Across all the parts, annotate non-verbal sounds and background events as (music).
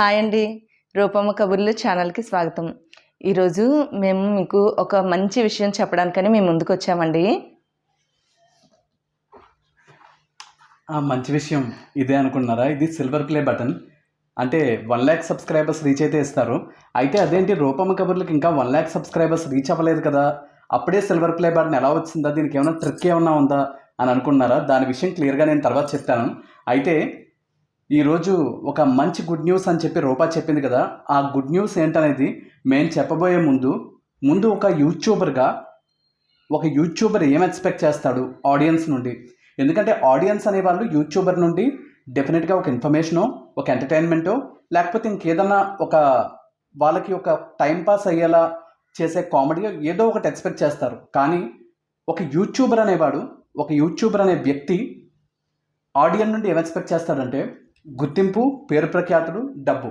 Hi అండి. రూపమ్మ కబుర్లు ఛానల్కి స్వాగతం. ఈరోజు మేము మీకు ఒక మంచి విషయం చెప్పడానికని మేము ముందుకు వచ్చామండి. ఆ, మంచి విషయం ఇదే అనుకున్నారా ఇది సిల్వర్ ప్లే బటన్. అంటే వన్ ల్యాక్ సబ్స్క్రైబర్స్ రీచ్ అయితే ఇస్తారు. అయితే అదేంటి రూపమ్మ కబుర్లకు ఇంకా వన్ ల్యాక్ సబ్స్క్రైబర్స్ రీచ్ అవ్వలేదు కదా? అప్పుడే సిల్వర్ ప్లే బటన్ ఎలా వచ్చిందా? దీనికి ఏమైనా ట్రిక్ ఏమన్నా ఉందా? అని అనుకున్నారా దాని విషయం క్లియర్గా నేను తర్వాత చెప్తాను. అయితే ఈరోజు ఒక మంచి గుడ్ న్యూస్ అని చెప్పి రూపా చెప్పింది కదా. ఆ గుడ్ న్యూస్ ఏంటనేది మేము చెప్పబోయే ముందు ముందు ఒక యూట్యూబర్గా ఒక యూట్యూబర్ ఏం ఎక్స్పెక్ట్ చేస్తాడు ఆడియన్స్ నుండి? ఎందుకంటే ఆడియన్స్ అనేవాళ్ళు యూట్యూబర్ నుండి డెఫినెట్గా ఒక ఇన్ఫర్మేషనో ఒక ఎంటర్టైన్మెంటో లేకపోతే ఇంకేదన్నా ఒక వాళ్ళకి ఒక టైం పాస్ అయ్యేలా చేసే కామెడీ ఏదో ఒకటి ఎక్స్పెక్ట్ చేస్తారు. కానీ ఒక యూట్యూబర్ అనేవాడు ఒక యూట్యూబర్ అనే వ్యక్తి ఆడియన్ నుండి ఏం ఎక్స్పెక్ట్ చేస్తాడంటే గుర్తింపు పేరు ప్రఖ్యాతులు డబ్బు.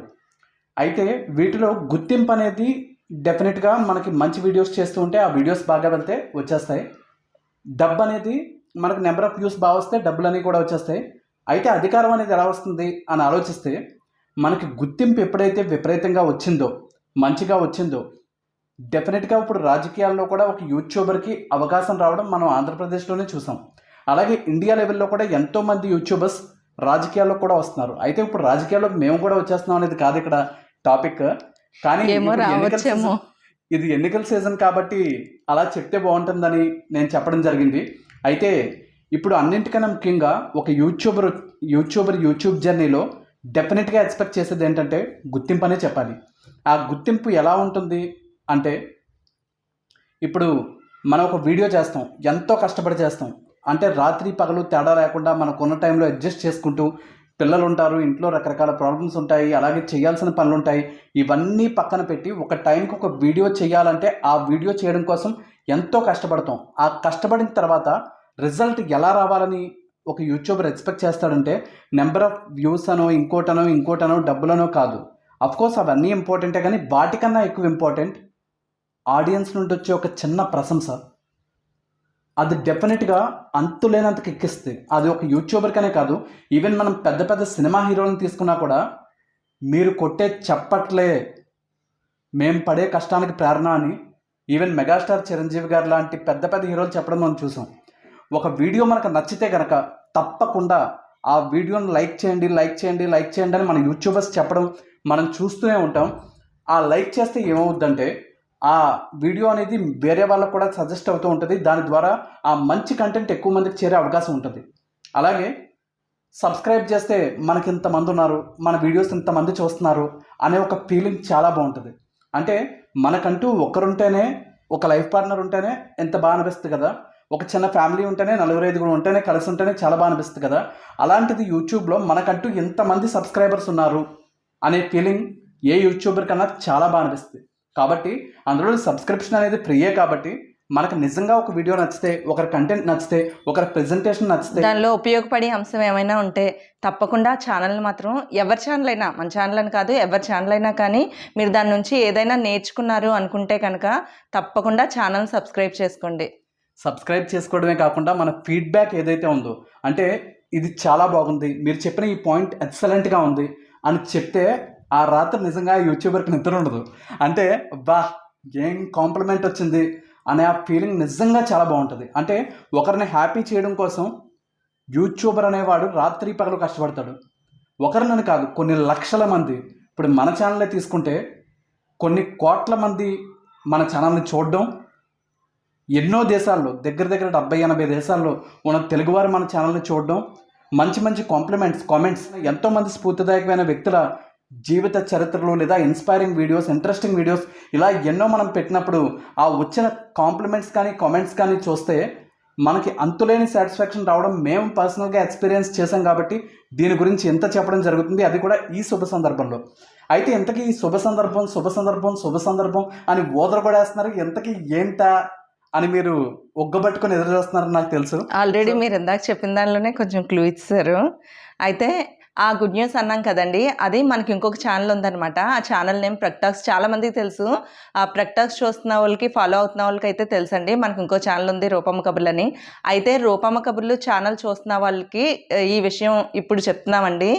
అయితే వీటిలో గుర్తింపు అనేది డెఫినెట్గా మనకి మంచి వీడియోస్ చేస్తూ ఉంటే ఆ వీడియోస్ బాగా వెళ్తే వచ్చేస్తాయి. డబ్బు అనేది మనకు నెంబర్ ఆఫ్ వ్యూస్ బాగా వస్తే డబ్బులు అనేవి కూడా వచ్చేస్తాయి. అయితే అధికారం అనేది ఎలా వస్తుంది అని ఆలోచిస్తే మనకి గుర్తింపు ఎప్పుడైతే విపరీతంగా వచ్చిందో మంచిగా వచ్చిందో డెఫినెట్గా ఇప్పుడు రాజకీయాల్లో కూడా ఒక యూట్యూబర్కి అవకాశం రావడం మనం ఆంధ్రప్రదేశ్లోనే చూసాం. అలాగే ఇండియా లెవెల్లో కూడా ఎంతోమంది యూట్యూబర్స్ రాజకీయాల్లో కూడా వస్తున్నారు. అయితే ఇప్పుడు రాజకీయాల్లోకి మేము కూడా వచ్చేస్తున్నాం అనేది కాదు ఇక్కడ టాపిక్. కానీ ఇది ఎన్నికల సీజన్ కాబట్టి అలా చెప్తే బాగుంటుందని నేను చెప్పడం జరిగింది. అయితే ఇప్పుడు అన్నింటికన్నా ముఖ్యంగా ఒక యూట్యూబర్ యూట్యూబర్ యూట్యూబ్ జర్నీలో డెఫినెట్గా ఎక్స్పెక్ట్ చేసేది ఏంటంటే గుర్తింపు అనే చెప్పాలి. ఆ గుర్తింపు ఎలా ఉంటుంది అంటే ఇప్పుడు మనం ఒక వీడియో చేస్తాం. ఎంతో కష్టపడి చేస్తాం. అంటే రాత్రి పగలు తేడా లేకుండా మనకు ఉన్న టైంలో అడ్జస్ట్ చేసుకుంటూ పిల్లలు ఉంటారు ఇంట్లో రకరకాల ప్రాబ్లమ్స్ ఉంటాయి అలాగే చేయాల్సిన పనులు ఉంటాయి ఇవన్నీ పక్కన పెట్టి ఒక టైంకి ఒక వీడియో చేయాలంటే ఆ వీడియో చేయడం కోసం ఎంతో కష్టపడతాం. ఆ కష్టపడిన తర్వాత రిజల్ట్ ఎలా రావాలని ఒక యూట్యూబర్ ఎక్స్పెక్ట్ చేస్తాడంటే నెంబర్ ఆఫ్ వ్యూస్ అనో ఇంకోటనో ఇంకోటనో డబ్బులనో కాదు. అఫ్కోర్స్ అవన్నీ ఇంపార్టెంటే కానీ వాటికన్నా ఎక్కువ ఇంపార్టెంట్ ఆడియన్స్ నుండి వచ్చే ఒక చిన్న ప్రశంస. అది డెఫినెట్గా అంతులేనంతకు ఎక్కిస్తుంది అది ఒక యూట్యూబర్కనే కాదు ఈవెన్ మనం పెద్ద పెద్ద సినిమా హీరోలను తీసుకున్నా కూడా మీరు కొట్టే చెప్పట్లే మేం పడే కష్టానికి ప్రేరణ అని ఈవెన్ మెగాస్టార్ చిరంజీవి గారు లాంటి పెద్ద పెద్ద హీరోలు చెప్పడం మనం చూసాం. ఒక వీడియో మనకు నచ్చితే కనుక తప్పకుండా ఆ వీడియోని లైక్ చేయండి లైక్ చేయండి లైక్ చేయండి అని మన యూట్యూబర్స్ చెప్పడం మనం చూస్తూనే ఉంటాం. ఆ లైక్ చేస్తే ఏమవుద్దంటే ఆ వీడియో అనేది వేరే వాళ్ళకు కూడా సజెస్ట్ అవుతూ ఉంటుంది. దాని ద్వారా ఆ మంచి కంటెంట్ ఎక్కువ మందికి చేరే అవకాశం ఉంటుంది. అలాగే సబ్స్క్రైబ్ చేస్తే మనకి ఇంతమంది ఉన్నారు మన వీడియోస్ ఇంతమంది చూస్తున్నారు అనే ఒక ఫీలింగ్ చాలా బాగుంటుంది. అంటే మనకంటూ ఒకరుంటేనే ఒక లైఫ్ పార్ట్నర్ ఉంటేనే ఎంత బాగా అనిపిస్తుంది కదా? ఒక చిన్న ఫ్యామిలీ ఉంటేనే నలుగురు ఐదుగురు ఉంటేనే కలిసి ఉంటేనే చాలా బాగా అనిపిస్తుంది కదా? అలాంటిది యూట్యూబ్లో మనకంటూ ఎంతమంది సబ్స్క్రైబర్స్ ఉన్నారు అనే ఫీలింగ్ ఏ యూట్యూబర్ కన్నా చాలా బాగా అనిపిస్తుంది. కాబట్టి అందులో సబ్స్క్రిప్షన్ అనేది ఫ్రీయే కాబట్టి మనకు నిజంగా ఒక వీడియో నచ్చితే ఒకరి కంటెంట్ నచ్చితే ఒకరి ప్రెజెంటేషన్ నచ్చితే దానిలో ఉపయోగపడే అంశం ఏమైనా ఉంటే తప్పకుండా ఛానల్ మాత్రం ఎవరి ఛానల్ అయినా మన ఛానల్ అని కాదు ఎవరి ఛానల్ అయినా కానీ మీరు దాని నుంచి ఏదైనా నేర్చుకున్నారు అనుకుంటే కనుక తప్పకుండా ఛానల్ సబ్స్క్రైబ్ చేసుకోండి. సబ్స్క్రైబ్ చేసుకోవడమే కాకుండా మన ఫీడ్బ్యాక్ ఏదైతే ఉందో అంటే ఇది చాలా బాగుంది మీరు చెప్పిన ఈ పాయింట్ ఎక్సలెంట్గా ఉంది అని చెప్తే ఆ రాత్రి నిజంగా యూట్యూబర్కి నిద్ర ఉండదు. అంటే బా ఏం కాంప్లిమెంట్ వచ్చింది అనే ఆ ఫీలింగ్ నిజంగా చాలా బాగుంటుంది. అంటే ఒకరిని హ్యాపీ చేయడం కోసం యూట్యూబర్ అనేవాడు రాత్రి పగలు కష్టపడతాడు. ఒకరినని కాదు కొన్ని లక్షల మంది. ఇప్పుడు మన ఛానలే తీసుకుంటే కొన్ని కోట్ల మంది మన ఛానల్ని చూడడం ఎన్నో దేశాల్లో దగ్గర దగ్గర డెబ్బై ఎనభై దేశాల్లో ఉన్న తెలుగువారు మన ఛానల్ని చూడడం మంచి మంచి కాంప్లిమెంట్స్ కామెంట్స్ ఎంతోమంది స్ఫూర్తిదాయకమైన వ్యక్తుల జీవిత చరిత్రలు లేదా ఇన్స్పైరింగ్ వీడియోస్ ఇంట్రెస్టింగ్ వీడియోస్ ఇలా ఎన్నో మనం పెట్టినప్పుడు ఆ వచ్చిన కాంప్లిమెంట్స్ కానీ కామెంట్స్ కానీ చూస్తే మనకి అంతులేని సాటిస్ఫాక్షన్ రావడం మేము పర్సనల్గా ఎక్స్పీరియన్స్ చేసాం కాబట్టి దీని గురించి ఎంత చెప్పడం జరుగుతుంది అది కూడా ఈ శుభ సందర్భంలో. అయితే ఇంతకీ ఈ శుభ సందర్భం శుభ సందర్భం శుభ సందర్భం అని ఓదర కూడా వేస్తున్నారు ఇంతకీ ఏంటా అని మీరు ఒగ్గబట్టుకొని ఎదురు చూస్తున్నారని నాకు తెలుసు. ఆల్రెడీ మీరు ఇందాక చెప్పిన దానిలోనే కొంచెం క్లూ ఇచ్చారు. అయితే ఆ గుడ్ న్యూస్ అన్నాం కదండి. అది మనకి ఇంకొక ఛానల్ ఉందనమాట ఆ ఛానల్ నేమ్ ప్రక్టాక్స్. చాలామందికి తెలుసు. ఆ ప్రక్టాక్స్ చూస్తున్న వాళ్ళకి ఫాలో అవుతున్న వాళ్ళకి అయితే తెలుసండి. మనకి ఇంకో ఛానల్ ఉంది రూపమ్మ కబుర్లు అని అయితే రూపమ్మ కబుర్లు ఛానల్ చూస్తున్న వాళ్ళకి ఈ విషయం ఇప్పుడు చెప్తున్నామండి.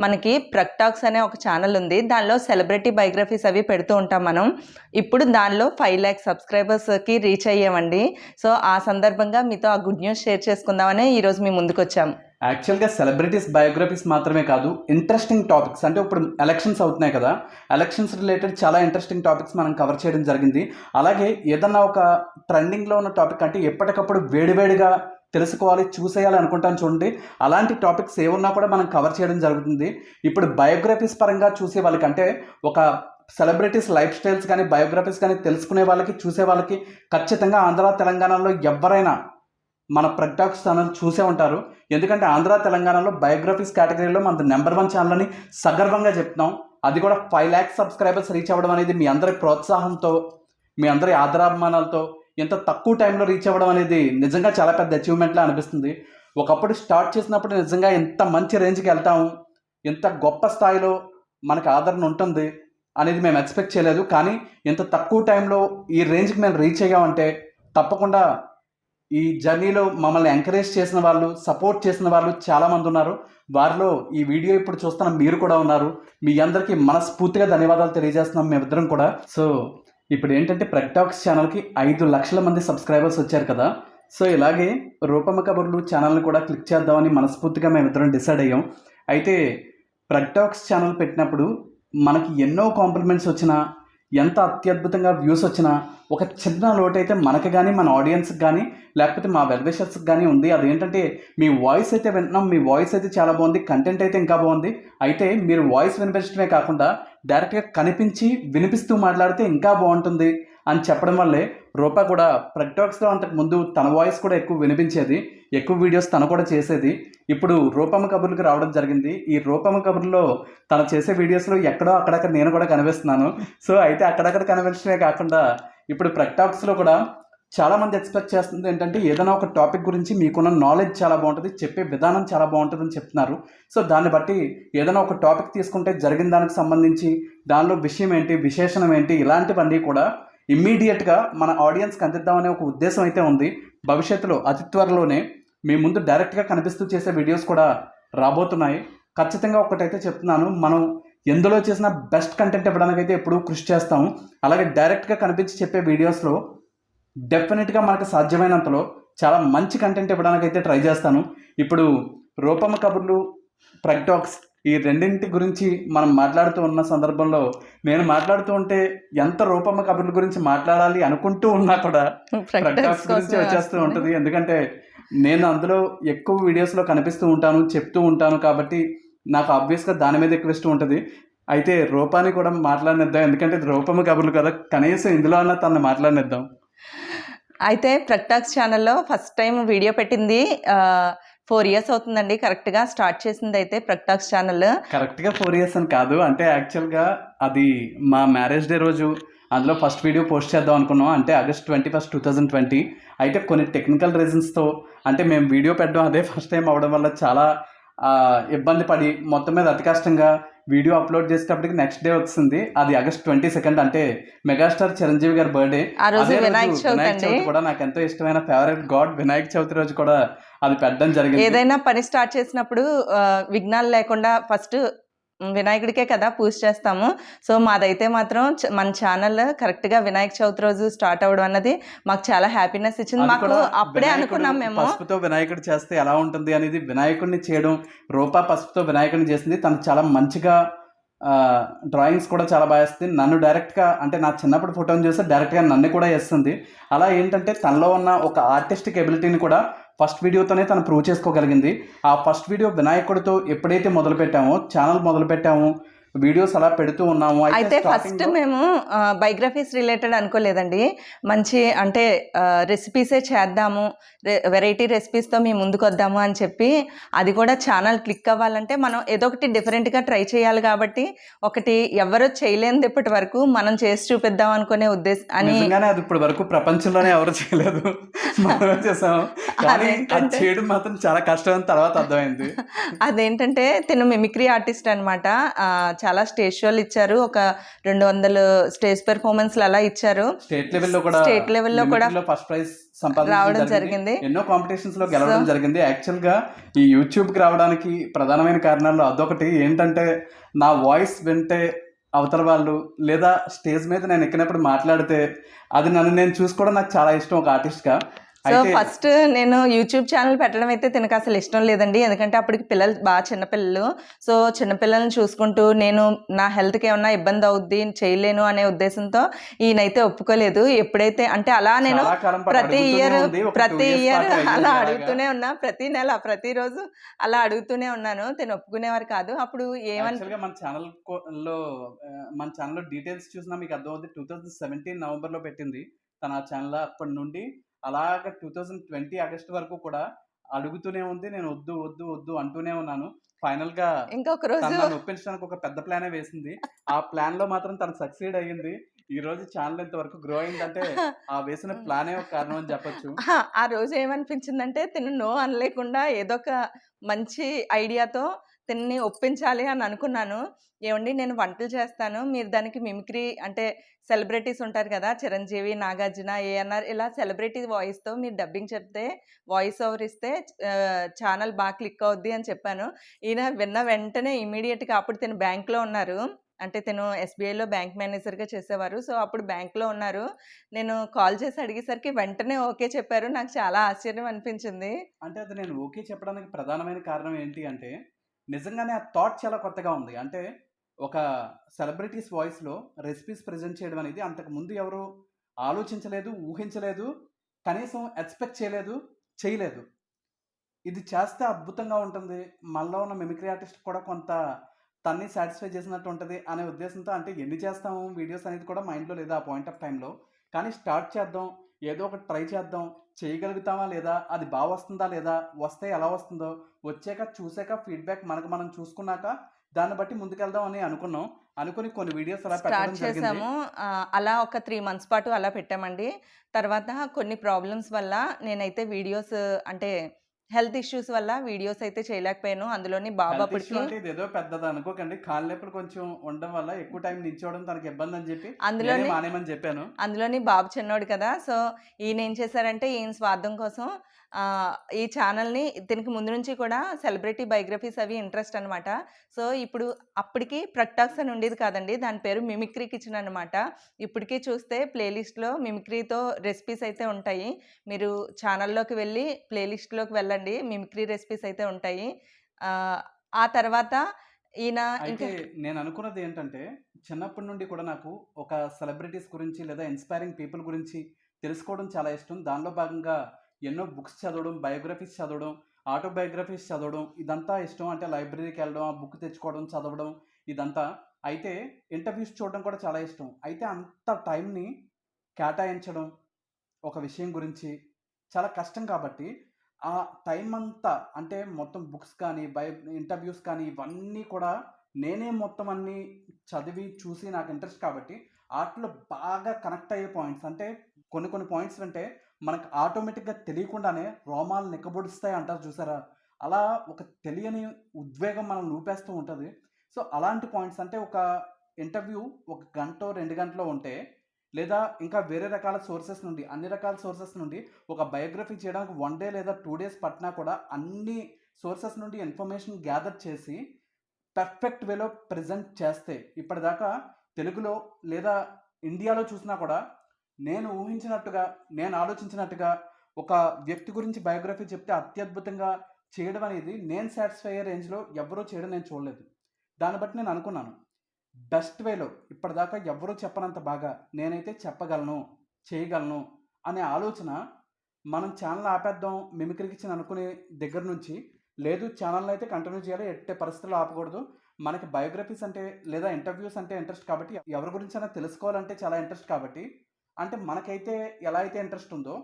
మనకి ప్రక్టాక్స్ అనే ఒక ఛానల్ ఉంది. దానిలో సెలబ్రిటీ బయోగ్రఫీస్ అవి పెడుతూ ఉంటాం మనం. ఇప్పుడు దానిలో ఫైవ్ ల్యాక్ సబ్స్క్రైబర్స్కి రీచ్ అయ్యామండి. సో ఆ సందర్భంగా మీతో ఆ గుడ్ న్యూస్ షేర్ చేసుకుందామని ఈరోజు మీ ముందుకు వచ్చాము యాక్చువల్గా సెలబ్రిటీస్ బయోగ్రఫీస్ మాత్రమే కాదు ఇంట్రెస్టింగ్ టాపిక్స్ అంటే ఇప్పుడు ఎలక్షన్స్ అవుతున్నాయి కదా ఎలక్షన్స్ రిలేటెడ్ చాలా ఇంట్రెస్టింగ్ టాపిక్స్ మనం కవర్ చేయడం జరిగింది. అలాగే ఏదన్నా ఒక ట్రెండింగ్లో ఉన్న టాపిక్ అంటే ఎప్పటికప్పుడు వేడివేడిగా తెలుసుకోవాలి చూసేయాలి అనుకుంటాను చూడండి. అలాంటి టాపిక్స్ ఏమున్నా కూడా మనం కవర్ చేయడం జరుగుతుంది. ఇప్పుడు బయోగ్రఫీస్ పరంగా చూసే వాళ్ళకంటే ఒక సెలబ్రిటీస్ లైఫ్ స్టైల్స్ కానీ బయోగ్రఫీస్ కానీ తెలుసుకునే వాళ్ళకి చూసే వాళ్ళకి ఖచ్చితంగా ఆంధ్ర తెలంగాణలో ఎవరైనా మన ప్రగ్టాక్స్ ఛానల్ చూసే ఉంటారు. ఎందుకంటే ఆంధ్ర తెలంగాణలో బయోగ్రఫీస్ కేటగిరీలో మన నెంబర్ వన్ ఛానల్ అని సగర్వంగా చెప్తున్నాం. అది కూడా ఫైవ్ ల్యాక్స్ సబ్స్క్రైబర్స్ రీచ్ అవ్వడం అనేది మీ అందరి ప్రోత్సాహంతో మీ అందరి ఆదరాభిమానాలతో ఎంత తక్కువ టైంలో రీచ్ అవ్వడం అనేది నిజంగా చాలా పెద్ద అచీవ్మెంట్లా అనిపిస్తుంది. ఒకప్పుడు స్టార్ట్ చేసినప్పుడు నిజంగా ఎంత మంచి రేంజ్కి వెళ్తాము ఎంత గొప్ప స్థాయిలో మనకు ఆదరణ ఉంటుంది అనేది మేము ఎక్స్పెక్ట్ చేయలేదు. కానీ ఇంత తక్కువ టైంలో ఈ రేంజ్కి మేము రీచ్ అయ్యామంటే తప్పకుండా ఈ జర్నీలో మమ్మల్ని ఎంకరేజ్ చేసిన వాళ్ళు సపోర్ట్ చేసిన వాళ్ళు చాలామంది ఉన్నారు. వారిలో ఈ వీడియో ఇప్పుడు చూస్తున్న మీరు కూడా ఉన్నారు. మీ అందరికీ మనస్ఫూర్తిగా ధన్యవాదాలు తెలియజేస్తున్నాం మేమిద్దరం కూడా. సో ఇప్పుడు ఏంటంటే ప్రగ్టాక్స్ ఛానల్కి ఐదు లక్షల మంది సబ్స్క్రైబర్స్ వచ్చారు కదా. సో ఇలాగే రూపమ్మ కబుర్లు ఛానల్ని కూడా క్లిక్ చేద్దామని మనస్ఫూర్తిగా మేమిద్దరం డిసైడ్ అయ్యాం. అయితే ప్రగ్టాక్స్ ఛానల్ పెట్టినప్పుడు మనకి ఎన్నో కాంప్లిమెంట్స్ వచ్చినా ఎంత అత్యద్భుతంగా వ్యూస్ వచ్చినా ఒక చిన్న లోటు అయితే మనకి కానీ మన ఆడియన్స్కి కానీ లేకపోతే మా వెల్విషర్స్కి కానీ ఉంది. అదేంటంటే మీ వాయిస్ అయితే వింటున్నాం మీ వాయిస్ అయితే చాలా బాగుంది కంటెంట్ అయితే ఇంకా బాగుంది. అయితే మీరు వాయిస్ వినిపించడమే కాకుండా డైరెక్ట్గా కనిపించి వినిపిస్తూ మాట్లాడితే ఇంకా బాగుంటుంది అని చెప్పడం వల్లే రూపా కూడా ప్రగ్టాక్స్లో అంతకు ముందు తన వాయిస్ కూడా ఎక్కువ వినిపించేది. ఎక్కువ వీడియోస్ తను కూడా చేసేది. ఇప్పుడు రూపమ్మ కబుర్లకు రావడం జరిగింది. ఈ రూపమ్మ కబుర్లో తను చేసే వీడియోస్లో ఎక్కడో అక్కడక్కడ నేను కూడా కనిపిస్తున్నాను. సో అయితే అక్కడక్కడ కనిపించడమే కాకుండా ఇప్పుడు ప్రక్టాక్స్లో కూడా చాలామంది ఎక్స్పెక్ట్ చేస్తుంది ఏంటంటే ఏదైనా ఒక టాపిక్ గురించి మీకున్న నాలెడ్జ్ చాలా బాగుంటుంది చెప్పే విధానం చాలా బాగుంటుంది అని చెప్తున్నారు. సో దాన్ని బట్టి ఏదైనా ఒక టాపిక్ తీసుకుంటే జరిగిన దానికి సంబంధించి దానిలో విషయం ఏంటి విశేషణం ఏంటి ఇలాంటివన్నీ కూడా ఇమ్మీడియట్గా మన ఆడియన్స్కి అందిద్దామనే ఒక ఉద్దేశం అయితే ఉంది. భవిష్యత్తులో అతి త్వరలోనే మీ ముందు డైరెక్ట్గా కనిపిస్తూ చేసే వీడియోస్ కూడా రాబోతున్నాయి. ఖచ్చితంగా ఒకటైతే చెప్తున్నాను. మనం ఎందులో చేసిన బెస్ట్ కంటెంట్ ఇవ్వడానికి అయితే ఎప్పుడూ కృషి చేస్తాము అలాగే డైరెక్ట్గా కనిపించి చెప్పే వీడియోస్లో డెఫినెట్గా మనకు సాధ్యమైనంతలో చాలా మంచి కంటెంట్ ఇవ్వడానికి అయితే ట్రై చేస్తాను. ఇప్పుడు రూపమ కబుర్లు ప్రగ్టాక్స్ ఈ రెండింటి గురించి మనం మాట్లాడుతూ ఉన్న సందర్భంలో నేను మాట్లాడుతూ ఉంటే ఎంత రూపమ్మ కబుర్ల గురించి మాట్లాడాలి అనుకుంటూ ఉన్నా కూడా ప్రగ్టాక్స్ గురించి వచ్చేస్తూ ఉంటుంది. ఎందుకంటే నేను అందులో ఎక్కువ వీడియోస్లో కనిపిస్తూ ఉంటాను చెప్తూ ఉంటాను కాబట్టి నాకు ఆబ్వియస్గా దాని మీద ఎక్కువ ఇష్టం ఉంటుంది. అయితే రూపాన్ని కూడా మాట్లాడినిద్దాం. ఎందుకంటే ఇది రూపమ్మ కబుర్లు కదా. కనీసం ఇందులో అన్నా తను మాట్లాడినిద్దాం. అయితే ప్రక్టాక్స్ ఛానల్లో ఫస్ట్ టైం వీడియో పెట్టింది ఫోర్ ఇయర్స్ అవుతుందండి. కరెక్ట్గా స్టార్ట్ చేసింది అయితే ప్రక్టాక్స్ ఛానల్. కరెక్ట్గా ఫోర్ ఇయర్స్ అని కాదు. అంటే యాక్చువల్గా అది మా మ్యారేజ్ డే రోజు అందులో ఫస్ట్ వీడియో పోస్ట్ చేద్దాం అనుకున్నాం. అంటే August twenty first two thousand twenty. అయితే కొన్ని టెక్నికల్ రీజన్స్తో అంటే మేము వీడియో పెట్టడం అదే ఫస్ట్ టైం అవడం వల్ల చాలా ఇబ్బంది పడి మొత్తం మీద అతి కష్టంగా వీడియో అప్లోడ్ చేసేటప్పటికి నెక్స్ట్ డే వచ్చింది అది ఆగస్ట్ ట్వంటీ సెకండ్ అంటే మెగాస్టార్ చిరంజీవి గారి బర్త్డే అదే వినాయక చవితి కూడా నాకు ఎంతో ఇష్టమైన ఫేవరెట్ గాడ్ వినాయక చవితి రోజు కూడా అది పెట్టడం జరిగింది. ఏదైనా పని స్టార్ట్ చేసినప్పుడు విఘ్నాలు లేకుండా ఫస్ట్ వినాయకుడికే కదా పూజ చేస్తాము. సో మాదైతే మాత్రం మన ఛానల్ కరెక్ట్గా వినాయక చవితి రోజు స్టార్ట్ అవ్వడం అన్నది మాకు చాలా హ్యాపీనెస్ ఇచ్చింది. మాకు అప్పుడే అనుకున్నాం మేము. పసుపుతో వినాయకుడు చేస్తే ఎలా ఉంటుంది అనేది వినాయకుడిని చేయడం రూపా పసుపుతో వినాయకుడిని చేసింది. తను చాలా మంచిగా డ్రాయింగ్స్ కూడా చాలా బాగా వేస్తుంది. నన్ను డైరెక్ట్గా అంటే నా చిన్నప్పుడు ఫోటోని చూస్తే డైరెక్ట్గా నన్ను కూడా వేస్తుంది. అలా ఏంటంటే తనలో ఉన్న ఒక ఆర్టిస్టిక్ ఎబిలిటీని కూడా ఫస్ట్ వీడియోతోనే తను ప్రూవ్ చేసుకోగలిగింది. ఆ ఫస్ట్ వీడియో వినాయకుడితో ఎప్పుడైతే మొదలుపెట్టామో ఛానల్ మొదలుపెట్టామో వీడియోస్ అలా పెడుతూ ఉన్నాము. అయితే ఫస్ట్ మేము బయోగ్రఫీస్ రిలేటెడ్ అనుకోలేదండి. మంచి అంటే రెసిపీసే చేద్దాము వెరైటీ రెసిపీస్తో మేము ముందుకు వద్దాము అని చెప్పి అది కూడా ఛానల్ క్లిక్ అవ్వాలంటే మనం ఏదో ఒకటి డిఫరెంట్గా ట్రై చేయాలి కాబట్టి ఒకటి ఎవరు చేయలేనిది ఇప్పటి వరకు మనం చేసి చూపిద్దాం అనుకునే ఉద్దేశం అని అది ఇప్పటి వరకు ప్రపంచంలోనే ఎవరు చేయలేదు. (laughs) మనమే చేసాము. కానీ అది అదేంటంటే- చేయడం మాత్రం చాలా కష్టం తర్వాత అర్థమైంది. (laughs) అదేంటంటే తిను మిమిక్రీ ఆర్టిస్ట్ అనమాట చాలా స్టేజ్ షోలు ఇచ్చారు. ఒక రెండు వందలు స్టేజ్ పెర్ఫార్మెన్స్లు అలా ఇచ్చారు. స్టేట్ లెవెల్లో కూడా State level లో కూడా ఫస్ట్ ప్రైజ్ రావడం జరిగింది. ఎన్నో కాంపిటీషన్స్లో గెలవడం జరిగింది. యాక్చువల్గా ఈ యూట్యూబ్కి రావడానికి ప్రధానమైన కారణాలు అదొకటి. ఏంటంటే నా వాయిస్ వింటే అవతల వాళ్ళు లేదా స్టేజ్ మీద నేను ఎక్కినప్పుడు మాట్లాడితే అది నన్ను నేను చూసుకోవడం నాకు చాలా ఇష్టం ఒక ఆర్టిస్ట్గా సో ఫస్ట్ నేను యూట్యూబ్ ఛానల్ పెట్టడం అయితే తినకు అసలు ఇష్టం లేదండి. ఎందుకంటే అప్పటికి పిల్లలు బాగా చిన్నపిల్లలు. సో చిన్నపిల్లల్ని చూసుకుంటూ నేను నా హెల్త్కి ఏమన్నా ఇబ్బంది అవుద్ది చేయలేను అనే ఉద్దేశంతో ఈయనైతే ఒప్పుకోలేదు. ఎప్పుడైతే అంటే అలా నేను ప్రతి ఇయర్ ప్రతి ఇయర్ అలా. అడుగుతూనే ఉన్నా. ప్రతి నెల ప్రతిరోజు అలా అడుగుతూనే ఉన్నాను. తిను ఒప్పుకునేవారు కాదు. అప్పుడు ఏమని మన ఛానల్లో మన ఛానల్లో డీటెయిల్స్ చూసినా మీకు అర్థమవుతుంది టూ థౌజండ్ సెవెంటీన్ నవంబర్లో పెట్టింది. తన ఛానల్ అప్పటి నుండి అలాగ టూ థౌజండ్ ట్వంటీ ఆగస్ట్ వరకు కూడా అడుగుతూనే ఉంది నేను వద్దు వద్దు వద్దు అంటూనే ఉన్నాను. ఫైనల్గా ఇంకొక తను రోజు ఒప్పించడానికి ఒక పెద్ద ప్లానే వేసింది. ఆ ప్లాన్లో మాత్రం తను సక్సీడ్ అయ్యింది. ఈ రోజు ఛానల్ ఇంతవరకు గ్రో అయిందంటే ఆ వేసిన (laughs) ప్లానే ఒక కారణం అని చెప్పొచ్చు. ఆ రోజు ఏమనిపించిందంటే తిను నో అనలేకుండా ఏదో ఒక మంచి ఐడియాతో తిన్ని ఒప్పించాలి అని అనుకున్నాను. ఏమండి నేను వంటలు చేస్తాను మీరు దానికి మిమిక్రీ అంటే సెలబ్రిటీస్ ఉంటారు కదా చిరంజీవి నాగార్జున ఏఎన్ఆర్ ఇలా సెలబ్రిటీ వాయిస్తో మీరు డబ్బింగ్ చెప్తే వాయిస్ ఓవర్ ఇస్తే ఛానల్ బాగా క్లిక్ అవుద్ది అని చెప్పాను. ఈయన విన్న వెంటనే ఇమీడియట్గా అప్పుడు తిను బ్యాంక్లో ఉన్నారు. అంటే తను ఎస్బీఐలో బ్యాంక్ మేనేజర్గా చేసేవారు. సో అప్పుడు బ్యాంక్లో ఉన్నారు. నేను కాల్ చేసి అడిగేసరికి వెంటనే ఓకే చెప్పారు. నాకు చాలా ఆశ్చర్యం అనిపించింది. అంటే అది నేను ఓకే చెప్పడానికి ప్రధానమైన కారణం ఏంటి అంటే నిజంగానే ఆ థాట్ చాలా కొత్తగా ఉంది. అంటే ఒక సెలబ్రిటీస్ వాయిస్లో రెసిపీస్ ప్రజెంట్ చేయడం అనేది అంతకు ముందు ఎవరు ఆలోచించలేదు ఊహించలేదు కనీసం ఎక్స్పెక్ట్ చేయలేదు చేయలేదు. ఇది చేస్తే అద్భుతంగా ఉంటుంది. మనలో ఉన్న మిమిక్రీ ఆర్టిస్ట్ కూడా కొంత తన్ని సాటిస్ఫై చేసినట్టు ఉంటుంది అనే ఉద్దేశంతో అంటే ఎన్ని చేస్తాము వీడియోస్ అనేది కూడా మైండ్లో లేదు ఆ పాయింట్ ఆఫ్ టైంలో కానీ స్టార్ట్ చేద్దాం ఏదో ఒకటి ట్రై చేద్దాం. చేయగలుగుతామా లేదా? అది బాగా వస్తుందా లేదా? వస్తే ఎలా వస్తుందో? వచ్చాక చూసాక ఫీడ్బ్యాక్ మనకు మనం చూసుకున్నాక దాన్ని బట్టి ముందుకెళ్దాం అని అనుకున్నాం. అనుకుని కొన్ని వీడియోస్ అలా స్టార్ట్ చేసాము. అలా ఒక త్రీ మంత్స్ పాటు అలా పెట్టామండి. తర్వాత కొన్ని ప్రాబ్లమ్స్ వల్ల నేనైతే వీడియోస్ అంటే హెల్త్ ఇష్యూస్ వల్ల వీడియోస్ అయితే చేయలేకపోయాను. అందులోని బాబు అప్పటికి ఏదో పెద్దది అనుకోకండి కాళ్ళ నొప్పులు కొంచెం ఉండడం వల్ల ఎక్కువ టైం నిల్చోవడం తనకి ఇబ్బంది అని చెప్పి అందులోని మానేమని చెప్పాను. అందులోని బాబు చిన్నోడు కదా. సో ఈయన ఏం చేశారంటే ఈయన స్వార్థం కోసం ఈ ఛానల్ని దీనికి ముందు నుంచి కూడా సెలబ్రిటీ బయోగ్రఫీస్ అవి ఇంట్రెస్ట్ అనమాట సో ఇప్పుడు అప్పటికి ప్రక్టాక్స్ అని ఉండేది కాదండి. దాని పేరు మిమిక్రీ కిచెన్ అనమాట ఇప్పటికీ చూస్తే ప్లేలిస్ట్లో మిమిక్రీతో రెసిపీస్ అయితే ఉంటాయి. మీరు ఛానల్లోకి వెళ్ళి ప్లేలిస్ట్లోకి వెళ్ళండి. మిమిక్రీ రెసిపీస్ అయితే ఉంటాయి. ఆ, తర్వాత ఈయన ఇంకా అయితే నేను అనుకున్నది ఏంటంటే చిన్నప్పటి నుండి కూడా నాకు ఒక సెలబ్రిటీస్ గురించి లేదా ఇన్స్పైరింగ్ పీపుల్ గురించి తెలుసుకోవడం చాలా ఇష్టం. దానిలో భాగంగా ఎన్నో బుక్స్ చదవడం బయోగ్రఫీస్ చదవడం ఆటోబయోగ్రఫీస్ చదవడం ఇదంతా ఇష్టం అంటే లైబ్రరీకి వెళ్ళడం ఆ బుక్ తెచ్చుకోవడం చదవడం ఇదంతా. అయితే ఇంటర్వ్యూస్ చూడడం కూడా చాలా ఇష్టం. అయితే అంత టైంని కేటాయించడం ఒక విషయం గురించి చాలా కష్టం కాబట్టి ఆ టైం అంతా అంటే మొత్తం బుక్స్ కానీ బయో ఇంటర్వ్యూస్ కానీ ఇవన్నీ కూడా నేనే మొత్తం అన్నీ చదివి చూసి నాకు ఇంట్రెస్ట్ కాబట్టి వాటిలో బాగా కనెక్ట్ అయ్యే పాయింట్స్ అంటే కొన్ని కొన్ని పాయింట్స్ అంటే మనకు ఆటోమేటిక్గా తెలియకుండానే రోమాలు నిక్కబొడుస్తాయి అంటారు చూసారా? అలా ఒక తెలియని ఉద్వేగం మనం లూపేస్తూ ఉంటుంది. సో అలాంటి పాయింట్స్ అంటే ఒక ఇంటర్వ్యూ ఒక గంట రెండు గంటలో ఉంటే లేదా ఇంకా వేరే రకాల సోర్సెస్ నుండి అన్ని రకాల సోర్సెస్ నుండి ఒక బయోగ్రఫీ చేయడానికి వన్ డే లేదా టూ డేస్ పట్టినా కూడా అన్ని సోర్సెస్ నుండి ఇన్ఫర్మేషన్ గ్యాదర్ చేసి పర్ఫెక్ట్ వేలో ప్రజెంట్ చేస్తే ఇప్పటిదాకా తెలుగులో లేదా ఇండియాలో చూసినా కూడా నేను ఊహించినట్టుగా నేను ఆలోచించినట్టుగా ఒక వ్యక్తి గురించి బయోగ్రఫీ చెప్తే అత్యద్భుతంగా చేయడం అనేది నేను సాటిస్ఫై అయ్యే రేంజ్లో ఎవరూ చేయడం నేను చూడలేదు. దాన్ని బట్టి నేను అనుకున్నాను. బెస్ట్ వేలో ఇప్పటిదాకా ఎవరూ చెప్పనంత బాగా నేనైతే చెప్పగలను చేయగలను అనే ఆలోచన మనం ఛానల్ ఆపేద్దాం మిమిక్రీకి ఇచ్చిన అనుకునే దగ్గర నుంచి లేదు ఛానల్ అయితే కంటిన్యూ చేయాలి ఎట్టే పరిస్థితుల్లో ఆపకూడదు. మనకి బయోగ్రఫీస్ అంటే లేదా ఇంటర్వ్యూస్ అంటే ఇంట్రెస్ట్ కాబట్టి ఎవరి గురించి అయినా తెలుసుకోవాలంటే చాలా ఇంట్రెస్ట్ కాబట్టి అంటే మనకైతే ఎలా అయితే ఇంట్రెస్ట్ ఉందో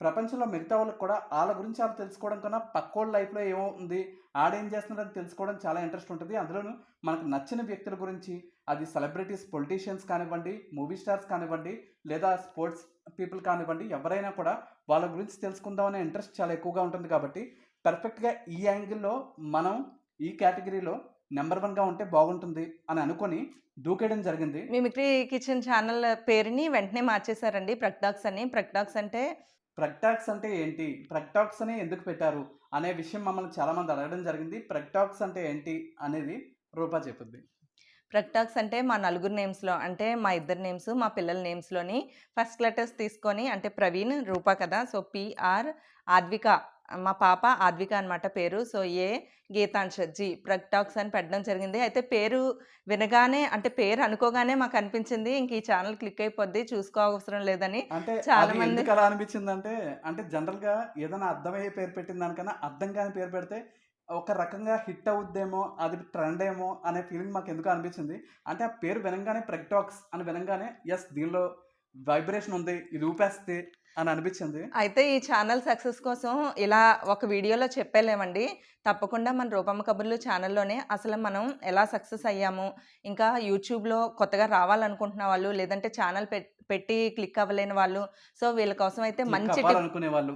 ప్రపంచంలో మిగతా వాళ్ళకి కూడా వాళ్ళ గురించి వాళ్ళు తెలుసుకోవడం కన్నా పక్కోళ్ళ లైఫ్లో ఏమో ఉంది ఆడేం చేస్తున్నారని తెలుసుకోవడం చాలా ఇంట్రెస్ట్ ఉంటుంది. అందులోనూ మనకు నచ్చిన వ్యక్తుల గురించి అది సెలబ్రిటీస్ పొలిటీషియన్స్ కానివ్వండి మూవీ స్టార్స్ కానివ్వండి లేదా స్పోర్ట్స్ పీపుల్ కానివ్వండి ఎవరైనా కూడా వాళ్ళ గురించి తెలుసుకుందాం అనే ఇంట్రెస్ట్ చాలా ఎక్కువగా ఉంటుంది కాబట్టి పర్ఫెక్ట్గా ఈ యాంగిల్లో మనం ఈ కేటగిరీలో నెంబర్ వన్గా ఉంటే బాగుంటుంది అని అనుకొని దూకేయడం జరిగింది. మిమిక్రీ కిచెన్ ఛానల్ పేరుని వెంటనే మార్చేశారండి ప్రక్డాక్స్ అని. ప్రక్డాక్స్ అంటే? ప్రక్టాక్స్ అంటే ఏంటి? ప్రక్టాక్స్ అని ఎందుకు పెట్టారు అనే విషయం మమ్మల్ని చాలామంది అడగడం జరిగింది. ప్రక్టాక్స్ అంటే ఏంటి అనేది రూపా చెప్పుద్ది. ప్రక్టాక్స్ అంటే మా నలుగురు నేమ్స్లో అంటే మా ఇద్దరు నేమ్స్ మా పిల్లల నేమ్స్లోని ఫస్ట్ లెటర్స్ తీసుకొని అంటే ప్రవీణ్ రూపా కదా. సో పిఆర్ ఆద్విక మా పాప ఆద్విక అనమాట పేరు. సో ఏ గీతాంశ జీ ప్రక్టాక్స్ అని పెట్టడం జరిగింది. అయితే పేరు వినగానే అంటే పేరు అనుకోగానే మాకు అనిపించింది. ఇంక ఈ ఛానల్ క్లిక్ అయిపోద్ది చూసుకో అవసరం లేదని అంటే చాలా మంది- అలా అనిపించింది అంటే అంటే జనరల్గా ఏదైనా అర్థమయ్యే పేరు పెట్టిన దానికన్నా అర్థం కాని పేరు పెడితే ఒక రకంగా హిట్ అవుద్దేమో అది ట్రెండ్ ఏమో అనే ఫీలింగ్ మాకు ఎందుకు అనిపించింది. అంటే ఆ పేరు వినంగానే ప్రెక్టాక్స్ అని వినంగానే ఎస్ దీనిలో వైబ్రేషన్ ఉంది ఇది ఊపేస్తే అని అనిపించింది అయితే ఈ ఛానల్ సక్సెస్ కోసం ఇలా ఒక వీడియోలో చెప్పలేమండి. తప్పకుండా మన రూపమ్మ కబుర్లు ఛానల్లోనే అసలు మనం ఎలా సక్సెస్ అయ్యాము ఇంకా యూట్యూబ్లో కొత్తగా రావాలనుకుంటున్న వాళ్ళు లేదంటే ఛానల్ పెట్టి క్లిక్ అవ్వలేని వాళ్ళు సో వీళ్ళ కోసం అయితే మంచి అనుకునే వాళ్ళు.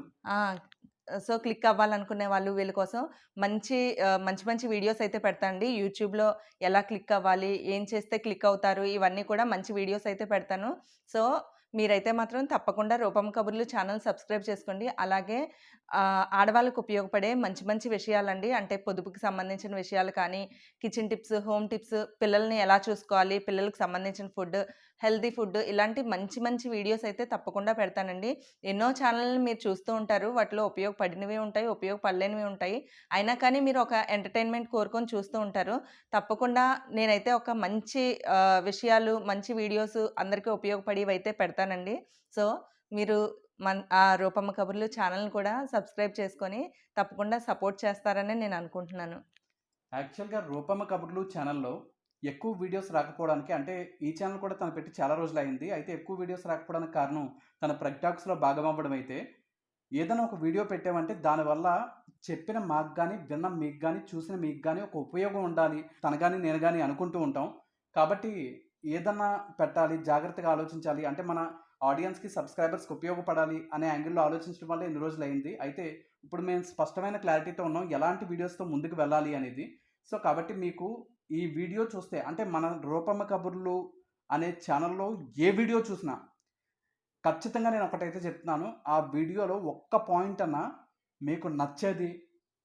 సో క్లిక్ అవ్వాలనుకునే వాళ్ళు వీళ్ళ కోసం మంచి మంచి మంచి వీడియోస్ అయితే పెడతానండి యూట్యూబ్లో ఎలా క్లిక్ అవ్వాలి ఏం చేస్తే క్లిక్ అవుతారు ఇవన్నీ కూడా మంచి వీడియోస్ అయితే పెడతాను. సో మీరైతే మాత్రం తప్పకుండా రూపం కబుర్లు ఛానల్ సబ్స్క్రైబ్ చేసుకోండి. అలాగే ఆడవాళ్ళకు ఉపయోగపడే మంచి మంచి విషయాలండి. అంటే పొదుపుకి సంబంధించిన విషయాలు కానీ కిచెన్ టిప్స్ హోమ్ టిప్స్ పిల్లల్ని ఎలా చూసుకోవాలి పిల్లలకు సంబంధించిన ఫుడ్ హెల్తీ ఫుడ్ ఇలాంటి మంచి మంచి వీడియోస్ అయితే తప్పకుండా పెడతానండి. ఎన్నో ఛానల్ని మీరు చూస్తూ ఉంటారు. వాటిలో ఉపయోగపడినవి ఉంటాయి ఉపయోగపడలేనివి ఉంటాయి. అయినా కానీ మీరు ఒక ఎంటర్టైన్మెంట్ కోరుకొని చూస్తూ ఉంటారు. తప్పకుండా నేనైతే ఒక మంచి విషయాలు మంచి వీడియోస్ అందరికీ ఉపయోగపడేవి అయితే పెడతానండి. సో మీరు మన ఆ రూపమ్మ కబుర్లు ఛానల్ని కూడా సబ్స్క్రైబ్ చేసుకొని తప్పకుండా సపోర్ట్ చేస్తారని నేను అనుకుంటున్నాను. యాక్చువల్గా రూపమ్మ కబుర్లు ఛానల్లో ఎక్కువ వీడియోస్ రాకపోవడానికి అంటే ఈ ఛానల్ కూడా తను పెట్టి చాలా రోజులు అయింది అయితే ఎక్కువ వీడియోస్ రాకపోవడానికి కారణం తన ప్రగ్టాక్స్లో భాగం అవ్వడం అయితే ఏదైనా ఒక వీడియో పెట్టామంటే దానివల్ల చెప్పిన మాకు కానీ విన్న మీకు కానీ చూసిన మీకు కానీ ఒక ఉపయోగం ఉండాలి తన కానీ నేను కానీ అనుకుంటూ ఉంటాం. కాబట్టి ఏదన్నా పెట్టాలి జాగ్రత్తగా ఆలోచించాలి అంటే మన ఆడియన్స్కి సబ్స్క్రైబర్స్కి ఉపయోగపడాలి అనే యాంగిల్లో ఆలోచించడం వల్ల ఎన్ని రోజులు అయింది అయితే ఇప్పుడు మేము స్పష్టమైన క్లారిటీతో ఉన్నాం ఎలాంటి వీడియోస్తో ముందుకు వెళ్ళాలి అనేది. సో కాబట్టి మీకు ఈ వీడియో చూస్తే అంటే మన రూపమ్మ కబుర్లు అనే ఛానల్లో ఏ వీడియో చూసినా ఖచ్చితంగా నేను ఒకటైతే చెప్తున్నాను. ఆ వీడియోలో ఒక్క పాయింట్ అన్న మీకు నచ్చేది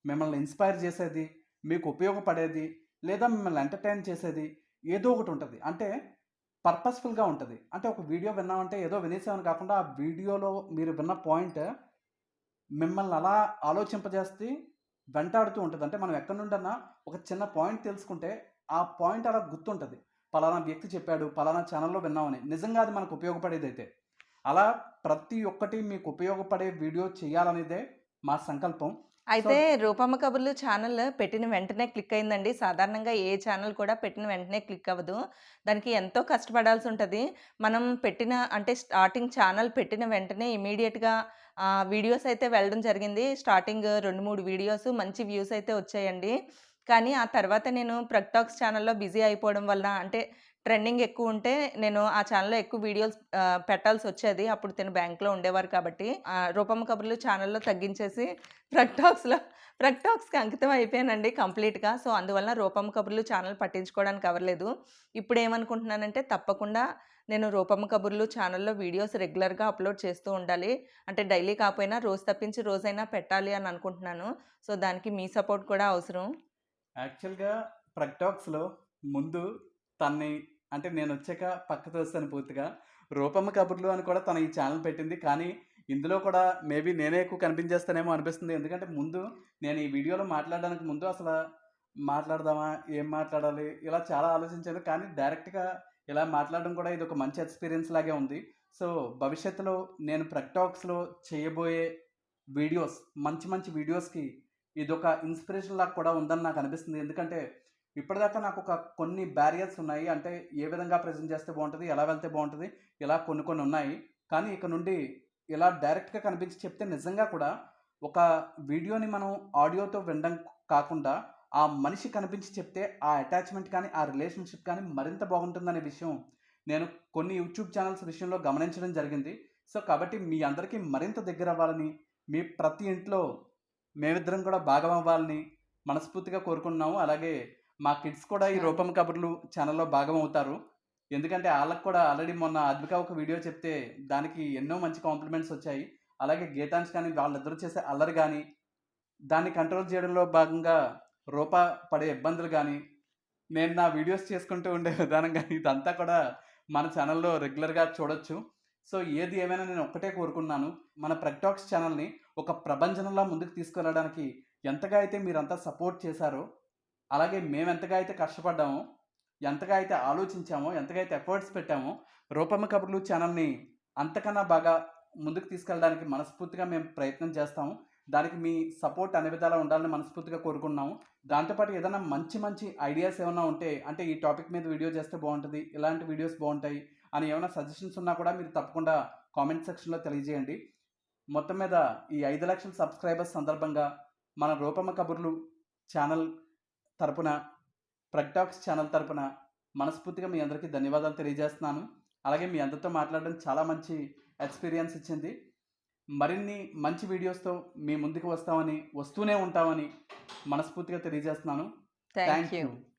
మిమ్మల్ని ఇన్స్పైర్ చేసేది మీకు ఉపయోగపడేది లేదా మిమ్మల్ని ఎంటర్టైన్ చేసేది ఏదో ఒకటి ఉంటుంది. అంటే పర్పస్ఫుల్గా ఉంటుంది. అంటే ఒక వీడియో విన్నామంటే ఏదో వినేసామని కాకుండా ఆ వీడియోలో మీరు విన్న పాయింట్ మిమ్మల్ని అలా ఆలోచింపజేస్తే వెంటాడుతూ ఉంటుంది. అంటే మనం ఎక్కడి నుండన్నా ఒక చిన్న పాయింట్ తెలుసుకుంటే ఆ పాయింట్ అలా గుర్తుంటుంది. పలానా వ్యక్తి చెప్పాడు పలానా ఛానల్లో విన్నామని. నిజంగా అది మనకు ఉపయోగపడేది అయితే అలా ప్రతి ఒక్కటి మీకు ఉపయోగపడే వీడియో చేయాలనేదే మా సంకల్పం. అయితే రూపమ్మ కబుర్లు ఛానల్ పెట్టిన వెంటనే క్లిక్ అయిందండి. సాధారణంగా ఏ ఛానల్ కూడా పెట్టిన వెంటనే క్లిక్ అవ్వదు. దానికి ఎంతో కష్టపడాల్సి ఉంటుంది. మనం పెట్టిన అంటే స్టార్టింగ్ ఛానల్ పెట్టిన వెంటనే ఇమీడియట్గా వీడియోస్ అయితే వెళ్ళడం జరిగింది. స్టార్టింగ్ రెండు మూడు వీడియోస్ మంచి వ్యూస్ అయితే వచ్చాయండి. కానీ ఆ తర్వాత నేను ప్రక్టాక్స్ ఛానల్లో బిజీ అయిపోవడం వల్ల అంటే ట్రెండింగ్ ఎక్కువ ఉంటే నేను ఆ ఛానల్లో ఎక్కువ వీడియోస్ పెట్టాల్సి వచ్చేది. అప్పుడు తను బ్యాంక్లో ఉండేవారు కాబట్టి. రూపమ్మ కబుర్లు ఛానల్లో తగ్గించేసి ప్రక్టాక్స్లో ప్రక్టాక్స్కి అంకితం అయిపోయానండి కంప్లీట్గా. సో అందువల్ల రూపమ్మ కబుర్లు ఛానల్ పట్టించుకోవడానికి అవ్వలేదు. ఇప్పుడు ఏమనుకుంటున్నానంటే తప్పకుండా నేను రూపమ్మ కబుర్లు ఛానల్లో వీడియోస్ రెగ్యులర్గా అప్లోడ్ చేస్తూ ఉండాలి. అంటే డైలీ కాకపోయినా రోజు తప్పించి రోజైనా పెట్టాలి అని అనుకుంటున్నాను. సో దానికి మీ సపోర్ట్ కూడా అవసరం. యాక్చువల్గా ప్రక్టాక్స్లో ముందు తన్ని అంటే నేను వచ్చాక పక్క తోస్తాను పూర్తిగా. రూపమ్మ కబుర్లు అని కూడా తన ఈ ఛానల్ పెట్టింది. కానీ ఇందులో కూడా మేబీ నేనే ఎక్కువ కనిపించేస్తానేమో అనిపిస్తుంది. ఎందుకంటే ముందు నేను ఈ వీడియోలో మాట్లాడడానికి ముందు అసలు మాట్లాడదామా? ఏం మాట్లాడాలి? ఇలా చాలా ఆలోచించాను. కానీ డైరెక్ట్గా ఇలా మాట్లాడడం కూడా ఇది ఒక మంచి ఎక్స్పీరియన్స్ లాగే ఉంది. సో భవిష్యత్తులో నేను ప్రక్టాక్స్లో చేయబోయే వీడియోస్ మంచి మంచి వీడియోస్కి ఇది ఒక ఇన్స్పిరేషన్ లాగా కూడా ఉందని నాకు అనిపిస్తుంది. ఎందుకంటే ఇప్పటిదాకా నాకు ఒక కొన్ని బ్యారియర్స్ ఉన్నాయి. అంటే ఏ విధంగా ప్రజెంట్ చేస్తే బాగుంటుంది ఎలా వెళ్తే బాగుంటుంది ఇలా కొన్ని కొన్ని ఉన్నాయి. కానీ ఇక నుండి ఇలా డైరెక్ట్గా కనిపించి చెప్తే నిజంగా కూడా ఒక వీడియోని మనం ఆడియోతో వినడం కాకుండా ఆ మనిషి కనిపించి చెప్తే ఆ అటాచ్మెంట్ కానీ ఆ రిలేషన్షిప్ కానీ మరింత బాగుంటుందనే విషయం నేను కొన్ని యూట్యూబ్ ఛానల్స్ విషయంలో గమనించడం జరిగింది. సో కాబట్టి మీ అందరికీ మరింత దగ్గర అవ్వాలని మీ ప్రతి ఇంట్లో మేమిద్దరం కూడా భాగం అవ్వాలని మనస్ఫూర్తిగా కోరుకుంటున్నాము. అలాగే మా కిడ్స్ కూడా ఈ రూపం కబుర్లు ఛానల్లో భాగం అవుతారు ఎందుకంటే వాళ్ళకి కూడా ఆల్రెడీ మొన్న అద్విక ఒక వీడియో చెప్తే దానికి ఎన్నో మంచి కాంప్లిమెంట్స్ వచ్చాయి. అలాగే గీతాంశ్ కానీ వాళ్ళిద్దరూ చేసే అల్లరి కానీ దాన్ని కంట్రోల్ చేయడంలో భాగంగా రూప పడే ఇబ్బందులు కానీ నేను నా వీడియోస్ చేసుకుంటూ ఉండే విధానం కానీ ఇదంతా కూడా మన ఛానల్లో రెగ్యులర్గా చూడొచ్చు. సో ఏది ఏమైనా నేను ఒక్కటే కోరుకున్నాను మన ప్రక్టాక్స్ ఛానల్ని ఒక ప్రభంజనంలా ముందుకు తీసుకెళ్ళడానికి ఎంతగా అయితే మీరంతా సపోర్ట్ చేశారో అలాగే మేము ఎంతగా అయితే కష్టపడ్డామో ఎంతగా అయితే ఆలోచించామో ఎంతగా అయితే ఎఫర్ట్స్ పెట్టామో రూపమ్మ కబుర్లు ఛానల్ని అంతకన్నా బాగా ముందుకు తీసుకెళ్ళడానికి మనస్ఫూర్తిగా మేము ప్రయత్నం చేస్తాము. దానికి మీ సపోర్ట్ అనే విధాలా ఉండాలని మనస్ఫూర్తిగా కోరుకున్నాము దాంతోపాటు ఏదైనా మంచి మంచి ఐడియాస్ ఏమైనా ఉంటే అంటే ఈ టాపిక్ మీద వీడియో చేస్తే బాగుంటుంది ఇలాంటి వీడియోస్ బాగుంటాయి అని ఏమైనా సజెషన్స్ ఉన్నా కూడా మీరు తప్పకుండా కామెంట్ సెక్షన్లో తెలియజేయండి. మొత్తం మీద ఈ ఐదు లక్షల సబ్స్క్రైబర్స్ సందర్భంగా మన రూపమ్మ కబుర్లు ఛానల్ తరపున ప్రగ్టాక్స్ ఛానల్ తరపున మనస్ఫూర్తిగా మీ అందరికీ ధన్యవాదాలు తెలియజేస్తున్నాను. అలాగే మీ అందరితో మాట్లాడడం చాలా మంచి ఎక్స్పీరియన్స్ ఇచ్చింది. మరిన్ని మంచి వీడియోస్తో మీ ముందుకు వస్తామని వస్తూనే ఉంటామని మనస్ఫూర్తిగా తెలియజేస్తున్నాను. Thank you.